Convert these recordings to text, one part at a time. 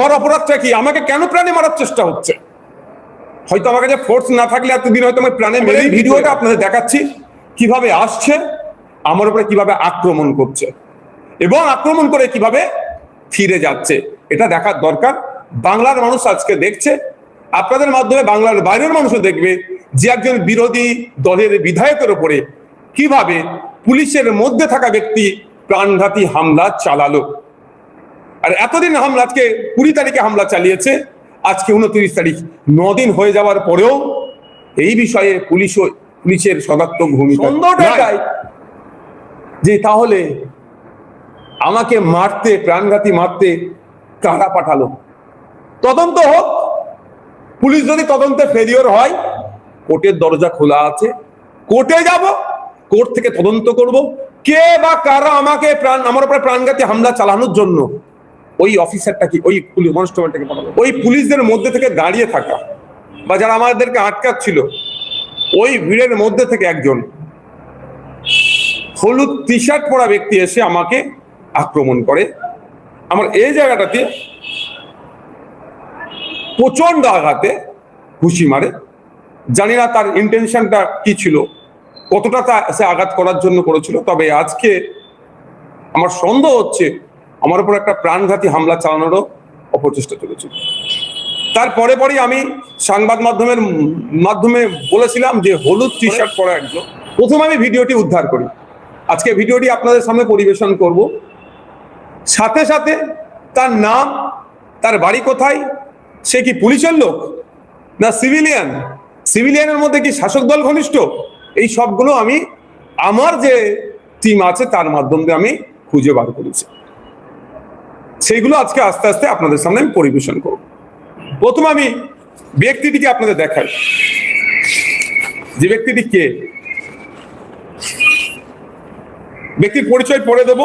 আমার অপরাধটা কি? আমাকে কেন প্রাণে মারার চেষ্টা হচ্ছে? হয়তো আমার কাছে ফোর্স না থাকলে এতদিন হয়তো আমি প্রাণে মেরে ভিডিওটা আপনাদের দেখাচ্ছি কীভাবে আসছে আমার উপরে কীভাবে আক্রমণ করছে এবং আক্রমণ করে কীভাবে ফিরে যাচ্ছে এটা দেখার দরকার। বাংলার মানুষ আজকে দেখছে আপনাদের মাধ্যমে বাংলার বাইরের মানুষও দেখবে যে একজন বিরোধী দলের বিধায়কের উপরে কীভাবে পুলিশের মধ্যে থাকা ব্যক্তি প্রাণঘাতী হামলা চালালো। আর এতদিন হামলা আজকে কুড়ি তারিখে হামলা চালিয়েছে আজকে উনত্রিশ তারিখ দিন হয়ে যাওয়ার পরেও এই বিষয়ে পুলিশ পুলিশের সদাত্মক ভূমিকা যে তাহলে আমাকে মারতে প্রাণঘাতী মারতে কারা পাঠালো? তদন্ত হোক পুলিশ যদি তদন্তে ফেরিওর হয় কোর্টের দরজা খোলা আছে। কোর্টে যাব কোর্ট থেকে তদন্ত করব। কে বা কারা আমাকে প্রাণ আমার উপরে প্রাণঘাতী হামলা চালানোর জন্য ওই অফিসারটা কি, ওই কনস্টেবলটাকে পাঠালো। ওই পুলিশদের মধ্যে থেকে দাঁড়িয়ে থাকা বা যারা আমাদেরকে আটকাচ্ছিল, ওই ভিড়ের মধ্যে থেকে একজন হলুদ টি শার্ট পরা ব্যক্তি এসে আমাকে আক্রমণ করে। আমার এই জায়গাটাতে প্রচণ্ড আঘাতে ঘুষি মারে। জানি না তার ইন্টেনশনটা কি ছিল, কতটা তা সে আঘাত করার জন্য করেছিল, তবে আজকে আমার সন্দেহ হচ্ছে আমার উপর একটা প্রাণঘাতী হামলা চালানোরও অপচেষ্টা চলেছিল তারপরে পরেই আমি সংবাদ মাধ্যমের মাধ্যমে বলেছিলাম যে হলুদ টি শার্ট পরা একজন। প্রথম আমি ভিডিওটি উদ্ধার করি। আজকে ভিডিওটি আপনাদের সামনে পরিবেশন করব। সাথে সাথে তার নাম, তার বাড়ি কোথায়, সে কি পুলিশের লোক, না সিভিলিয়ান? সিভিলিয়ানের মধ্যে কি শাসক দল ঘনিষ্ঠ? এই সবগুলো আমি, আমার যে টিম আছে তার মাধ্যমে আমি খুঁজে বার করেছি। সেইগুলো আজকে আস্তে আস্তে আপনাদের সামনে আমি পরিবেশন করব। প্রথম আমি ব্যক্তিটিকে আপনাদের দেখাই। যে ব্যক্তিটি কে? ব্যক্তির পরিচয় পড়ে দেব।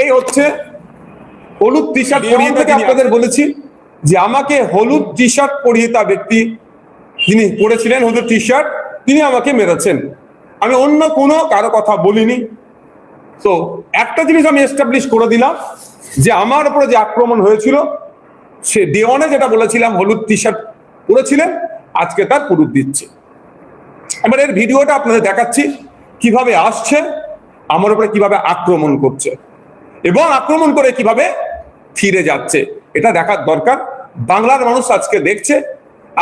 এই হচ্ছে হলুদ টি শার্ট পরিয়ে থেকে আপনাদের বলেছি যে আমাকে হলুদ টি শার্ট পরিয়ে তা ব্যক্তি যিনি পড়েছিলেন হলুদ টি শার্ট তিনি আমাকে মেরেছেন। আমি অন্য কোনো কারও কথা বলিনি। তো একটা জিনিস আমি এস্টাবলিশ করে দিলাম। যে আমার উপরে যে আক্রমণ হয়েছিল, সে দেওয়ানে যেটা বলেছিলাম, হলুদ টি শার্ট পরেছিলেন, আজকে তার পুরুষ দিচ্ছে। এবার এর ভিডিওটা আপনাদের দেখাচ্ছি, কীভাবে আসছে, আমার উপরে কীভাবে আক্রমণ করছে এবং আক্রমণ করে কীভাবে ফিরে যাচ্ছে, এটা দেখার দরকার। বাংলার মানুষ আজকে দেখছে,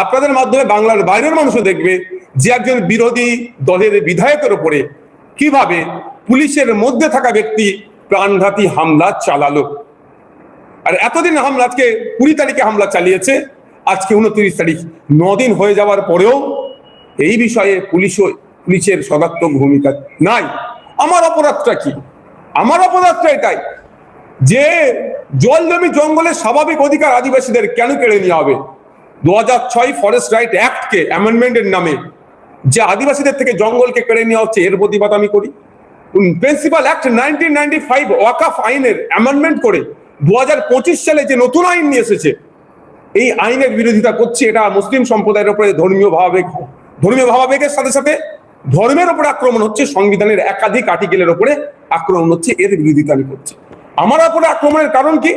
আপনাদের মাধ্যমে বাংলার বাইরের মানুষও দেখবে যে একজন বিরোধী দলের বিধায়কের উপরে কীভাবে পুলিশের মধ্যে থাকা ব্যক্তি প্রাণঘাতী হামলা চালালো। আর এতদিন হামলা, আজকে কুড়ি তারিখে হামলা চালিয়েছে, আজকে উনত্রিশ তারিখ দিন হয়ে যাওয়ার পরেও এই বিষয়ে পুলিশ পুলিশের সদাত্মক ভূমিকা নাই। আমার অপরাধটা কি? আমার অপরাধটা এটাই যে জল জমি জঙ্গলের স্বাভাবিক অধিকার আদিবাসীদের কেন কেড়ে নেওয়া হবে? দু হাজার ছয় ফরেস্ট রাইট অ্যাক্টকে অ্যামেন্ডমেন্টের নামে যে আদিবাসীদের থেকে জঙ্গলকে কেড়ে নেওয়া হচ্ছে, এর প্রতিবাদ আমি করি। Principal act nineteen ninety five ওয়াকাফ আইনের অ্যামেন্ডমেন্ট করে দু হাজার পঁচিশ সালে যে নতুন আইন নিয়ে এসেছে, এই আইনের বিরোধিতা করছে এটা মুসলিম সম্প্রদায়ের উপরে ধর্মীয় ভাবাবেগ, ধর্মীয় ভাবাবেগের সাথে সাথে ধর্মের উপরে আক্রমণ হচ্ছে, সংবিধানের একাধিক আর্টিকেলের উপরে আক্রমণ হচ্ছে, এর বিরোধিতা আমি করছি। আমার উপরে আক্রমণের কারণ কি?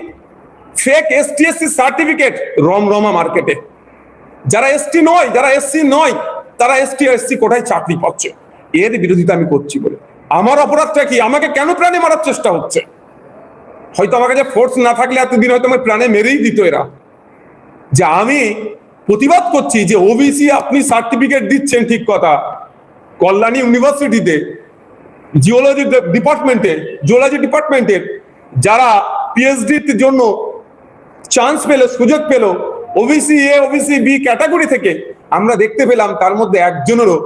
ফেক এসটিএসসি সার্টিফিকেট রমরমা মার্কেটে। যারা এসটি নয়, যারা এসসি নয়, তারা এসটি এসসি কোটায় চাকরি পাচ্ছে? এর বিরোধিতা আমি করছি বলে। আমার অপরাধটা কি? আমাকে কেন প্রাণে মারার চেষ্টা হচ্ছে? হয়তো আমার কাছে ফোর্স না থাকলে এতদিন হয়তো আমার প্রাণে মেরেই দিত এরা। যে আমি প্রতিবাদ করছি যে ওবিসি আপনি সার্টিফিকেট দিচ্ছেন ঠিক কথা। কল্যাণী ইউনিভার্সিটিতে জিওলজি ডিপার্টমেন্টে জিওলজি ডিপার্টমেন্টের যারা পিএইচডির জন্য চান্স পেল, সুযোগ পেল OBC A OBC B category থেকে আমরা দেখতে পেলাম তার মধ্যে একজনেরও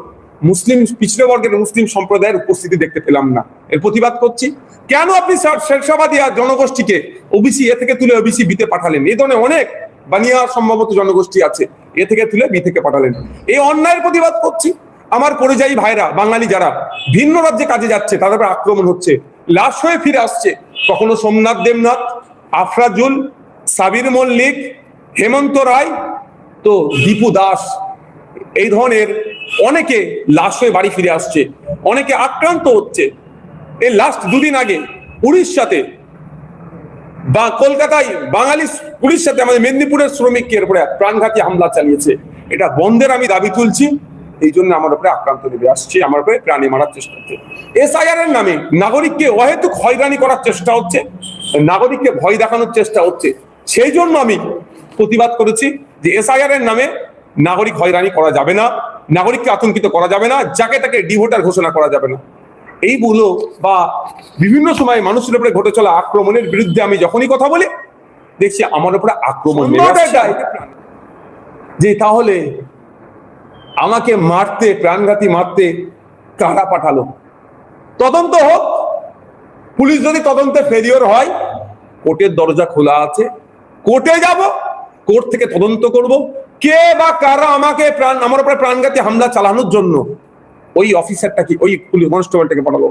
মুসলিম পিছড়ে বর্গের মুসলিম সম্প্রদায়ের উপস্থিতি দেখতে পেলাম না। এর প্রতিবাদ করছি। কেন আপনি শেরশাবাদিয়া জনগোষ্ঠীকে ওবিসি এ থেকে তুলে ওবিসি বিতে পাঠালেন? এই ধরনের অনেক বানিয়া সম্ভবত জনগোষ্ঠী আছে, এ থেকে তুলে বি থেকে পাঠালেন। এই অন্যায়ের প্রতিবাদ করছি। আমার পরিযায়ী ভাইরা, বাঙালি যারা, ভিন্ন রাজ্যে কাজে যাচ্ছে, তাদের আক্রমণ হচ্ছে, লাশ হয়ে ফিরে আসছে। কখনো সোমনাথ দেবনাথ, আফরাজুল, সাবির মল্লিক, হেমন্ত রায়, তো দীপু দাস এই ধরনের অনেকে লাশ হয়ে বাড়ি ফিরে আসছে, অনেকে আক্রান্ত হচ্ছে। এই লাস্ট দুদিন আগে উড়িষ্যাতে বা কলকাতায় বাঙালি পুলিশ সাথে আমাদের মেদিনীপুরের শ্রমিকের উপরে প্রাণঘাতী হামলা চালিয়েছে। এটা বন্ধের আমি দাবি তুলছি, এই জন্য আমার উপরে আক্রান্ত নেমে আসছে, আমার উপরে প্রাণী মারার চেষ্টা হচ্ছে। এসআইআর এর নামে নাগরিককে অহেতুক হয়রানি করার চেষ্টা হচ্ছে, নাগরিককে ভয় দেখানোর চেষ্টা হচ্ছে। সেই জন্য আমি প্রতিবাদ করেছি যে এসআইআর এর নামে নাগরিক হয়রানি করা যাবে না নাগরিককে আতঙ্কিত করা যাবে না যাকে তাকে ডিভোটার ঘোষণা করা যাবে না। এইগুলো বা বিভিন্ন সময় মানুষের উপরে ঘটে চলা আক্রমণের বিরুদ্ধে আমি যখনই কথা বলি দেখছি আমার উপরে আক্রমণ। যে তাহলে আমাকে মারতে প্রাণঘাতী মারতে কারা পাঠালো? তদন্ত হোক পুলিশ যদি তদন্তে ফেলিওর হয় কোর্টের দরজা খোলা আছে। কোর্টে যাব কোর্ট থেকে তদন্ত করব। কে বা কারা আমাকে প্রাণ, আমার উপরে প্রাণঘাতী হামলা চালানোর জন্য? ওই অফিসারটা কি? ওই পুলিশ কনস্টেবলটাকে পাঠালো?